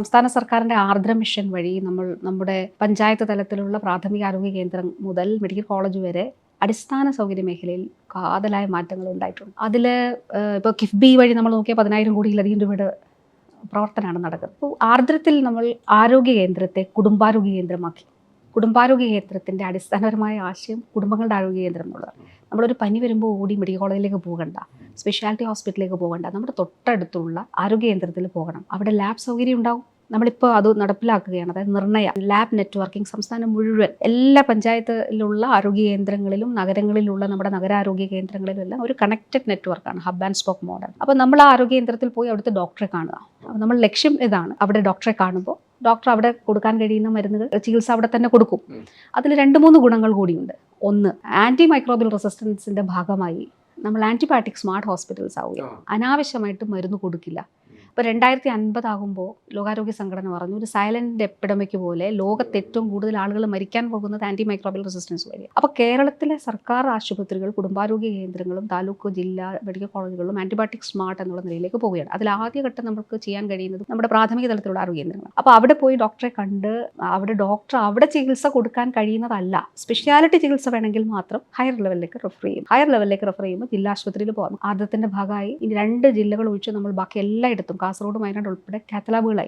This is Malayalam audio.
സംസ്ഥാന സർക്കാരിന്റെ ആർദ്ര മിഷൻ വഴി നമ്മൾ നമ്മുടെ പഞ്ചായത്ത് തലത്തിലുള്ള പ്രാഥമിക ആരോഗ്യ കേന്ദ്രം മുതൽ മെഡിക്കൽ കോളേജ് വരെ അടിസ്ഥാന സൗകര്യ മേഖലയിൽ കാതലായ മാറ്റങ്ങൾ ഉണ്ടായിട്ടുണ്ട്. അതിൽ ഇപ്പോൾ കിഫ്ബി വഴി നമ്മൾ നോക്കിയാൽ പതിനായിരം കോടിയിലധികം രൂപയുടെ പ്രവർത്തനമാണ് നടക്കുന്നത്. അപ്പോൾ ആർദ്രത്തിൽ നമ്മൾ ആരോഗ്യ കേന്ദ്രത്തെ കുടുംബാരോഗ്യ കേന്ദ്രമാക്കി. കുടുംബാരോഗ്യ കേന്ദ്രത്തിന്റെ അടിസ്ഥാനപരമായ ആശയം കുടുംബങ്ങളുടെ ആരോഗ്യ കേന്ദ്രം എന്നുള്ളതാണ് നമ്മളൊരു പനി വരുമ്പോൾ ഓടി മെഡിക്കൽ കോളേജിലേക്ക് പോകണ്ട സ്പെഷ്യാലിറ്റി ഹോസ്പിറ്റലിലേക്ക് പോകണ്ട നമ്മുടെ തൊട്ടടുത്തുള്ള ആരോഗ്യ കേന്ദ്രത്തിൽ പോകണം. അവിടെ ലാബ് സൗകര്യം ഉണ്ടാവും. നമ്മളിപ്പോൾ അത് നടപ്പിലാക്കുകയാണ്. അതായത് നിർണയ ലാബ് നെറ്റ്വർക്കിംഗ് സംസ്ഥാനം മുഴുവൻ എല്ലാ പഞ്ചായത്തിലുള്ള ആരോഗ്യ കേന്ദ്രങ്ങളിലും നഗരങ്ങളിലുള്ള നമ്മുടെ നഗരാരോഗ്യ കേന്ദ്രങ്ങളിലും എല്ലാം ഒരു കണക്റ്റഡ് നെറ്റ്വർക്കാണ് ഹബ് ആൻഡ് സ്പോക്ക് മോഡൽ. അപ്പോൾ നമ്മൾ ആ ആരോഗ്യ കേന്ദ്രത്തിൽ പോയി അവിടുത്തെ ഡോക്ടറെ കാണുക. അപ്പോൾ നമ്മൾ ലക്ഷ്യം ഇതാണ് അവിടെ ഡോക്ടറെ കാണുമ്പോൾ ഡോക്ടർ അവിടെ കൊടുക്കാൻ കഴിയുന്ന മരുന്നുകൾ ചികിത്സ അവിടെ തന്നെ കൊടുക്കും. അതിൽ രണ്ട് മൂന്ന് ഗുണങ്ങൾ കൂടിയുണ്ട്. ഒന്ന് ആന്റി മൈക്രോബിയൽ റെസിസ്റ്റൻസിന്റെ ഭാഗമായി നമ്മൾ ആന്റിബയോട്ടിക് സ്മാർട്ട് ഹോസ്പിറ്റൽസ് ആവുകയാണ്. അനാവശ്യമായിട്ട് മരുന്ന് കൊടുക്കില്ല. ഇപ്പോൾ രണ്ടായിരത്തി അൻപതാകുമ്പോൾ ലോകാരോഗ്യ സംഘടന പറഞ്ഞു ഒരു സൈലന്റ് എപ്പിഡമിക് പോലെ ലോകത്ത് ഏറ്റവും കൂടുതൽ ആളുകൾ മരിക്കാൻ പോകുന്നത് ആന്റി മൈക്രോബിയൽ റെസിസ്റ്റൻസ് വഴി. അപ്പോൾ കേരളത്തിലെ സർക്കാർ ആശുപത്രികൾ കുടുംബാരോഗ്യ കേന്ദ്രങ്ങളും താലൂക്ക് ജില്ലാ മെഡിക്കൽ കോളേജുകളും ആന്റിബയോട്ടിക് സ്മാർട്ട് എന്നുള്ള നിലയിലേക്ക് പോവുകയാണ്. അതിൽ ആദ്യഘട്ടം നമുക്ക് ചെയ്യാൻ കഴിയുന്നത് നമ്മുടെ പ്രാഥമിക തലത്തിലുള്ള ആരോഗ്യ കേന്ദ്രങ്ങൾ അപ്പോൾ അവിടെ പോയി ഡോക്ടറെ കണ്ട് അവിടെ ഡോക്ടർ അവിടെ ചികിത്സ കൊടുക്കാൻ കഴിയുന്നതല്ല സ്പെഷ്യാലിറ്റി ചികിത്സ വേണമെങ്കിൽ മാത്രം ഹയർ ലെവലിലേക്ക് റെഫർ ചെയ്യും. ഹയർ ലെവലിലേക്ക് റെഫർ ചെയ്യുമ്പോൾ ജില്ലാ ആശുപത്രിയിൽ പോകാം. ആദ്യത്തിന്റെ ഭാഗമായി ഇനി രണ്ട് ജില്ലകൾ ഒഴിച്ച് നമ്മൾ ബാക്കി എല്ലായിടത്തും കാസർഗോഡ് വയനാട് ഉൾപ്പെടെ കാത്തലാബുകളായി.